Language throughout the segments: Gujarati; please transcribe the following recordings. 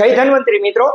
જય ધન્વંતરી મિત્રો.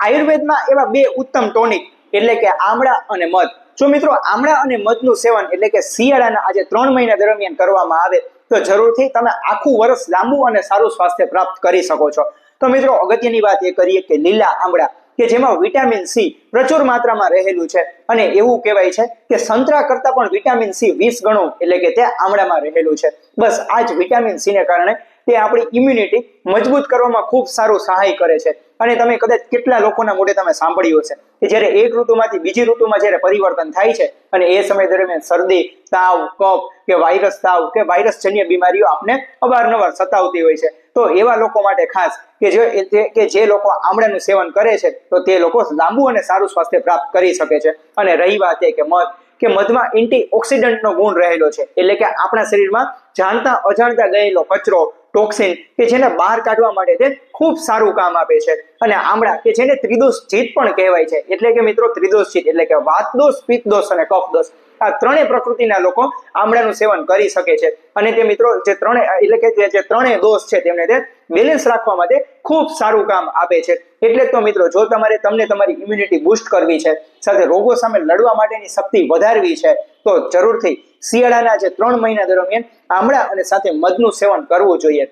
આયુર્વેદમાં એવા બે ઉત્તમ ટોનિક એટલે કે આમળા અને મધ. જો મિત્રો આમળા અને મધનું સેવન એટલે કે શિયાળાના આજે ત્રણ મહિના દરમિયાન કરવામાં આવે, તો જરૂરથી તમે આખું વર્ષ લાંબુ અને સારું સ્વાસ્થ્ય પ્રાપ્ત કરી શકો છો. તો મિત્રો અગત્યની વાત એ કરીએ કે લીલા આમળા, કે જેમાં વિટામિન સી પ્રચુર માત્રામાં રહેલું છે. અને એવું કહેવાય છે કે સંતરા કરતાં પણ વિટામિન સી વીસ ગણું એટલે કે તે આમળામાં રહેલું છે. બસ આ જ વિટામિન સી ને કારણે તે આપણી ઇમ્યુનિટી મજબૂત કરવામાં ખૂબ સારું સહાય કરે છે. અને તમે કદાચ કેટલા લોકોના મોઢે તમે સાંભળ્યું હશે કે જ્યારે એક ઋતુમાંથી બીજી ઋતુમાં જ્યારે પરિવર્તન થાય છે અને એ સમય દરમિયાન શરદી, તાવ, કફ કે વાયરસ તાવ કે વાયરસ જન્ય બીમારીઓ આપને અવારનવાર સતાવતી હોય છે. તો એવા લોકો માટે ખાસ કે જે કે જે લોકો આમળાનું સેવન કરે છે, તો તે લોકો લાંબુ અને સારું સ્વાસ્થ્ય પ્રાપ્ત કરી શકે છે. અને રહી વાત એ કે મધ, કે મધમાં એન્ટી ઓક્સિડન્ટનો ગુણ રહેલો છે. એટલે કે આપણા શરીરમાં જાણતા અજાણતા ગયેલો કચરો ટોક્સિન કે જેને બહાર કાઢવા માટે તે ખૂબ સારું કામ આપે છે. અને આમળા કે જેને ત્રિદોષ જીત પણ કહેવાય છે. એટલે કે મિત્રો ત્રિદોષ જીત, એટલે કે વાત દોષ પિત્ત દોષ અને કફ દોષ આ ત્રણેય પ્રકૃતિના લોકો આમળાનું સેવન કરી શકે છે. અને તે મિત્રો જે ત્રણેય એટલે કે જે ત્રણેય દોષ છે તેમને તે બેલેન્સ રાખવા માટે ખૂબ સારું કામ આપે છે. એટલે તો મિત્રો, જો તમારે તમને તમારી ઇમ્યુનિટી બૂસ્ટ કરવી છે, સાથે રોગો સામે લડવા માટેની શક્તિ વધારવી છે, તો જરૂરથી શિયાળાના જે ત્રણ મહિના દરમિયાન આમળા અને સાથે મધનું સેવન કરવું જોઈએ.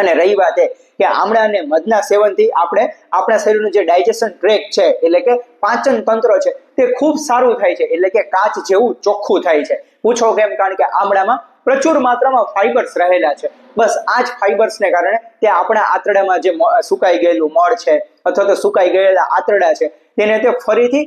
અને રહી વાત એ કે આમળા અને મધના સેવનથી આપણે આપણા શરીરનું જે ડાયજેશન ટ્રેક છે, એટલે કે પાચન તંત્ર છે, તે ખૂબ સારું થાય છે, એટલે કે કાચ જેવું ચોખ્ખું થાય છે. પૂછો કેમ? કારણ કે આમળામાં પ્રચુર માત્રામાં ફાઇબર્સ રહેલા છે. બસ આ જ ફાઇબર્સને કારણે તે આપણા આંતરડામાં જે સુકાઈ ગયેલું મળ છે, અથવા તો સુકાઈ ગયેલા આંતરડા છે તેને તે ફરીથી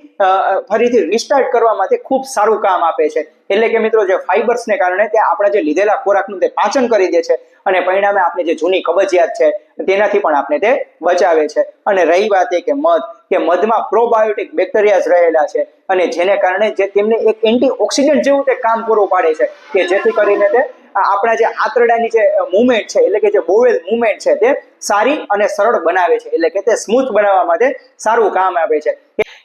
ફરીથી રિસ્ટાર્ટ કરવા માટે ખૂબ સારું કામ આપે છે. એટલે કે મિત્રો જે ફાઇબર્સને કારણે તે આપણા જે લીધેલા ખોરાકનું તે પાચન કરી દે છે અને પરિણામે આપણે જે જૂની કબજિયાત છે તેનાથી પણ આપણે તે બચાવે છે. અને રહી વાત એ કે મધ, કે મધમાં પ્રોબાયોટિક બેક્ટેરિયાઝ રહેલા છે અને જેને કારણે જે તેમને એક એન્ટી ઓક્સિડન્ટ જેવું તે કામ પૂરું પાડે છે કે જેથી કરીને તે આપણા જે આંતરડાની જે મુવમેન્ટ છે, એટલે કે જે બોવેલ મુવમેન્ટ છે તે સારી અને સરળ બનાવે છે. એટલે કે તે સ્મૂથ બનાવવા માટે સારું કામ આપે છે.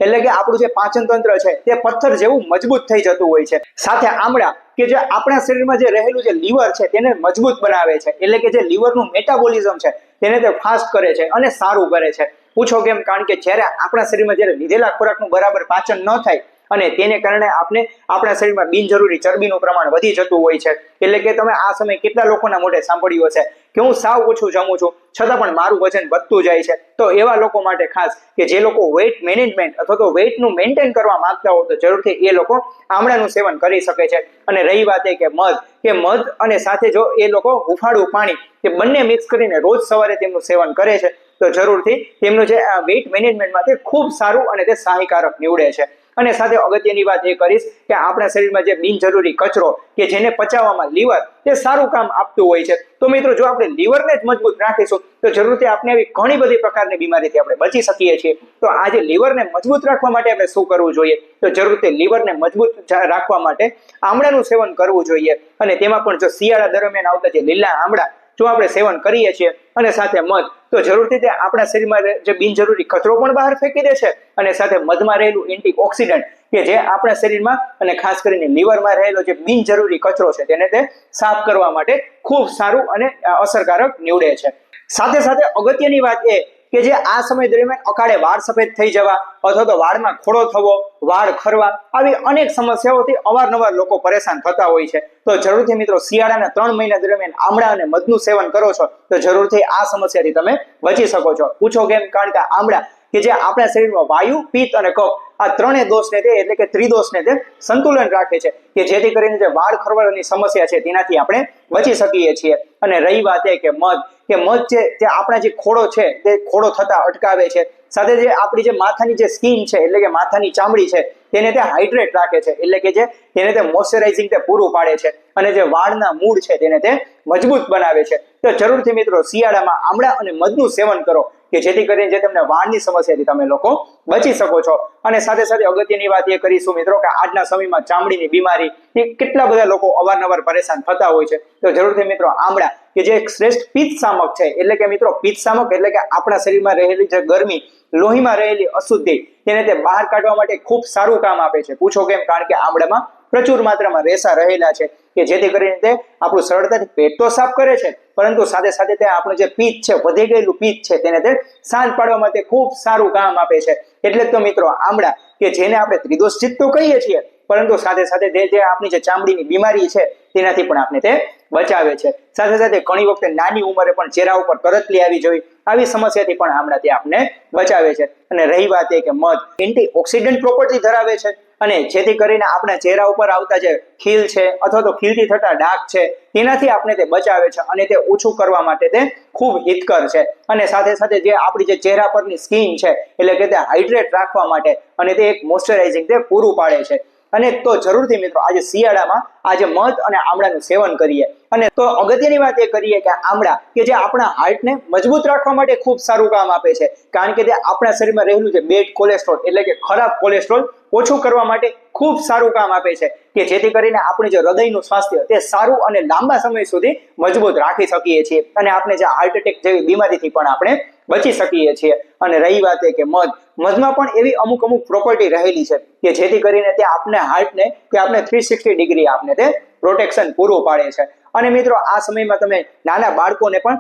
એટલે કે આપણું જે પાચન તંત્ર છે તે પથ્થર જેવું મજબૂત થઈ જતું હોય છે. સાથે આમળા કે જે આપણા શરીરમાં જે રહેલું જે લીવર છે તેને મજબૂત બનાવે છે. એટલે કે જે લીવરનું મેટાબોલિઝમ છે તેને તે ફાસ્ટ કરે છે અને સારું કરે છે. પૂછો કેમ? કારણ કે જ્યારે આપણા શરીરમાં જ્યારે લીધેલા ખોરાકનું બરાબર પાચન ન થાય અને તેને કારણે આપણે આપણા શરીરમાં બિનજરૂરી ચરબીનું પ્રમાણ વધી જતું હોય છે. એટલે કે તમે આ સમય કેટલા લોકોના મોઢે સાંભળ્યું હશે કે હું સાવ ઓછું જમું છું, છતાં પણ મારું વજન વધતું જાય છે. તો એવા લોકો માટે ખાસ કે જે લોકો વેઇટ મેનેજમેન્ટ અથવા તો વેઇટનું મેન્ટેન કરવા માંગતા હોય તો જરૂરથી એ લોકો આમળાનું સેવન કરી શકે છે. અને રહી વાત એ કે મધ કે મધ અને સાથે જો એ લોકો હુફાળું પાણી કે બંને મિક્સ કરીને રોજ સવારે તેમનું સેવન કરે છે, તો જરૂરથી તેમનું જે વેઇટ મેનેજમેન્ટ માટે ખૂબ સારું અને તે સહાયકારક નીવડે છે. અને સાથે અગત્યની વાત એ કરીશ કે આપણા શરીરમાં જે બિનજરૂરી કચરો કે જેને પચાવવામાં લીવર તે સારું કામ આપતું હોય છે. તો મિત્રો, જો આપણે લીવરને જ મજબૂત રાખીશું, તો જરૂરથી આપણે આવી ઘણી બધી પ્રકારની બીમારીથી આપણે બચી શકીએ છીએ. તો આજે લીવરને મજબૂત રાખવા માટે આપણે શું કરવું જોઈએ? તો જરૂરથી લીવરને મજબૂત રાખવા માટે આમળાનું સેવન કરવું જોઈએ. અને તેમાં પણ જો શિયાળા દરમિયાન આવતા જે લીલા આમળા જો આપણે સેવન કરીએ છીએ અને સાથે મધ, તો જરૂરથી તે આપણા શરીરમાં જે બિનજરૂરી કચરો પણ બહાર ફેંકી દે છે અને સાથે મધમાં રહેલું એન્ટી ઓક્સિડન્ટ કે જે આપણા શરીરમાં અને ખાસ કરીને લીવરમાં રહેલો જે બિનજરૂરી કચરો છે તેને તે સાફ કરવા માટે ખૂબ સારું અને અસરકારક નીવડે છે. સાથે સાથે અગત્યની વાત એ કે જે આ સમય દરમિયાન અકાળે વાળ સફેદ થઈ જવા અથવા તો વાળમાં ખોડો થવો, વાળ ખરવા આવી અનેક સમસ્યાઓથી અવારનવાર લોકો પરેશાન થતા હોય છે. તો જરૂરથી મિત્રો શિયાળાના ત્રણ મહિના દરમિયાન આમળા અને મધનું સેવન કરો છો, તો જરૂરથી આ સમસ્યાથી તમે બચી શકો છો. પૂછો કેમ? કારણ કે આમળા કે જે આપણા શરીરમાં વાયુ, પિત્ત અને કફ આ ત્રણેય દોષને તે એટલે કે ત્રિદોષને તે સંતુલન રાખે છે કે જેથી કરીને જે વાળ ખરવાળની સમસ્યા છે તેનાથી આપણે બચી શકીએ છીએ. અને રહી વાત એ કે મધ કે મધ છે, જે આપણા જે ખોડો છે, તે ખોડો થતા અટકાવે છે. સાથે જે આપણી જે માથાની જે સ્કીન છે, એટલે કે માથાની ચામડી છે, તેને તે હાઇડ્રેટ રાખે છે. એટલે કે જે તેને તે મોઇશ્ચરાઇઝિંગ તે પૂરું પાડે છે. અને જે વાળના મૂળ છે, તેને તે મજબૂત બનાવે છે. તો જરૂરથી મિત્રો, શિયાળામાં આમળા અને મધનું સેવન કરો, કે જેથી કરીને જે તમને વાળની સમસ્યાથી તમે લોકો બચી શકો છો. અને સાથે સાથે અગત્યની વાત એ કરીશું મિત્રો, કે આજના સમયમાં ચામડીની બીમારી, એ કેટલા બધા લોકો અવારનવાર પરેશાન થતા હોય છે. તો જરૂરથી મિત્રો, આમળા કે જે શ્રેષ્ઠ પિત્ત શામક છે. એટલે કે મિત્રો, પિત્ત શામક એટલે કે આપણા શરીરમાં રહેલી જે ગરમી, લોહીમાં રહેલી અશુદ્ધિ, તેને તે બહાર કાઢવા માટે ખૂબ સારું કામ આપે છે. પૂછો કેમ? કારણ કે આમળામાં પ્રચુર માત્રામાં રેસા રહેલા છે કે જેથી કરીને તે આપણું સરળતાથી પેટ તો સાફ કરે છે, પરંતુ સાથે સાથે તે આપણું જે પિત્ત છે, વધી ગયેલું પિત્ત છે, તેને તે શાંત પાડવા માટે ખૂબ સારું કામ આપે છે. એટલે તો મિત્રો, આમળા કે જેને આપણે ત્રિદોષ તો કહીએ છીએ, પરંતુ સાથે સાથે જે જે આપણી જે ચામડીની બીમારી છે તેનાથી પણ આપણે તે બચાવે છે. સાથે સાથે ઘણી વખતે નાની ઉંમરે પણ ચહેરા ઉપર કરતલી આવી જોઈ, આવી સમસ્યાથી પણ હમણાં તે આપણે બચાવે છે. અને રહી વાત એ કે મધ એન્ટી ઓક્સિડન્ટ પ્રોપર્ટી ધરાવે છે. અને જેથી કરીને આપણા ચહેરા ઉપર આવતા જે ખીલ છે અથવા તો ખીલથી થતા ડાઘ છે તેનાથી આપણે તે બચાવે છે અને તે ઓછું કરવા માટે તે ખૂબ હિતકર છે. અને સાથે સાથે જે આપણી જે ચહેરા પરની સ્કીન છે, એટલે કે તે હાઇડ્રેટ રાખવા માટે અને તે એક મોઇસ્ચરાઇઝિંગ તે પૂરું પાડે છે. અને તો જરૂરથી મિત્રો આજે શિયાળામાં આજે મધ અને આમળાનું સેવન કરીએ. અને તો અગત્યની વાત એ કરીએ કે આમળા કે જે આપણા હાર્ટને મજબૂત રાખવા માટે ખૂબ સારું કામ આપે છે. કારણ કે તે આપણા શરીરમાં રહેલું જે બેડ કોલેસ્ટ્રોલ એટલે કે ખરાબ કોલેસ્ટ્રોલ ઓછું કરવા માટે ખૂબ સારું કામ આપે છે. કે જેથી કરીને આપણે જે હૃદયનું સ્વાસ્થ્ય તે સારું અને લાંબા સમય સુધી મજબૂત રાખી શકીએ છીએ. અને આપણે જે હાર્ટ એટેક જેવી બીમારીથી પણ આપણે બચી શકીએ છીએ. અને રહી વાત એ કે મધ. મધમાં પણ એવી અમુક અમુક પ્રોપર્ટી રહેલી છે કે જેથી કરીને તે આપણે હાર્ટને કે આપણે થ્રી સિક્સટી ડિગ્રી આપને તે પ્રોટેક્શન પૂરું પાડે છે. અને મિત્રો, આ સમયમાં તમે નાના બાળકોને પણ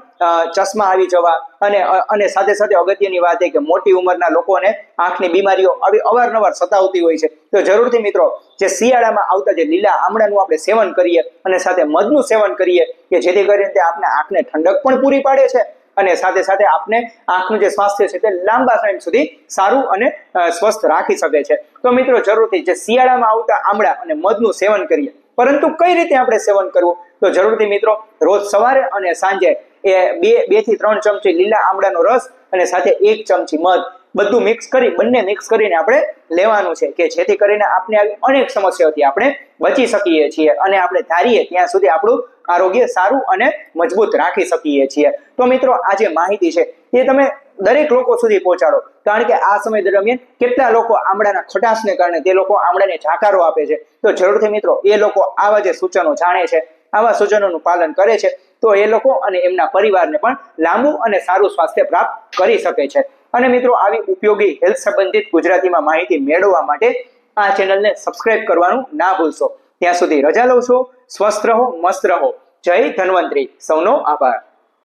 ચશ્મા આવી જવા અને અને સાથે સાથે અગત્યની વાત એ કે મોટી ઉંમરના લોકોને આંખની બીમારીઓ આવી અવારનવાર સતાવતી હોય છે. તો જરૂરથી મિત્રો, જે શિયાળામાં આવતા જે લીલા આમળાનું આપણે સેવન કરીએ અને સાથે મધનું સેવન કરીએ કે જેથી કરીને તે આપણે આંખને ઠંડક પણ પૂરી પાડે છે અને સાથે સાથે આપને આંખનું જે સ્વાસ્થ્ય છે તે લાંબા સમય સુધી સારું અને સ્વસ્થ રાખી શકે છે. તો મિત્રો જરૂરથી જે શિયાળામાં આવતા આમળા અને મધનું સેવન કરીએ. પરંતુ કઈ રીતે આપણે સેવન કરવું? તો જરૂરથી મિત્રો રોજ સવારે અને સાંજે એ બે બેથી ત્રણ ચમચી લીલા આમળાનો રસ અને સાથે એક ચમચી મધ. બધું મિક્સ કરી, બંને મિક્સ કરીને આપણે લેવાનું છે કે જેથી કરીને આપણે અનેક સમસ્યાઓથી આપણે બચી શકીએ છીએ અને આપણે ધારીએ ત્યાં સુધી આપણું આરોગ્ય સારું અને મજબૂત રાખી શકીએ છીએ. તો મિત્રો, આ જે માહિતી છે તે તમે દરેક લોકો સુધી પહોંચાડો. કારણ કે આ સમય દરમિયાન કેટલા લોકો આમળાના ખટાશને કારણે તે લોકો આમળાને જાકારો આપે છે. તો જરૂરથી મિત્રો, એ લોકો આવા જે સૂચનો જાણે છે, આવા સૂચનોનું પાલન કરે છે, તો એ લોકો અને એમના પરિવારને પણ લાંબુ અને સારું સ્વાસ્થ્ય પ્રાપ્ત કરી શકે છે. અને મિત્રો, આવી ઉપયોગી હેલ્થ સંબંધિત ગુજરાતીમાં માહિતી મેળવવા માટે આ ચેનલને સબસ્ક્રાઇબ કરવાનું ના ભૂલશો. ત્યાં સુધી રજા લઉં છું. સ્વસ્થ રહો મસ્ત રહો. જય ધન્વંતરી. સૌનો આભાર.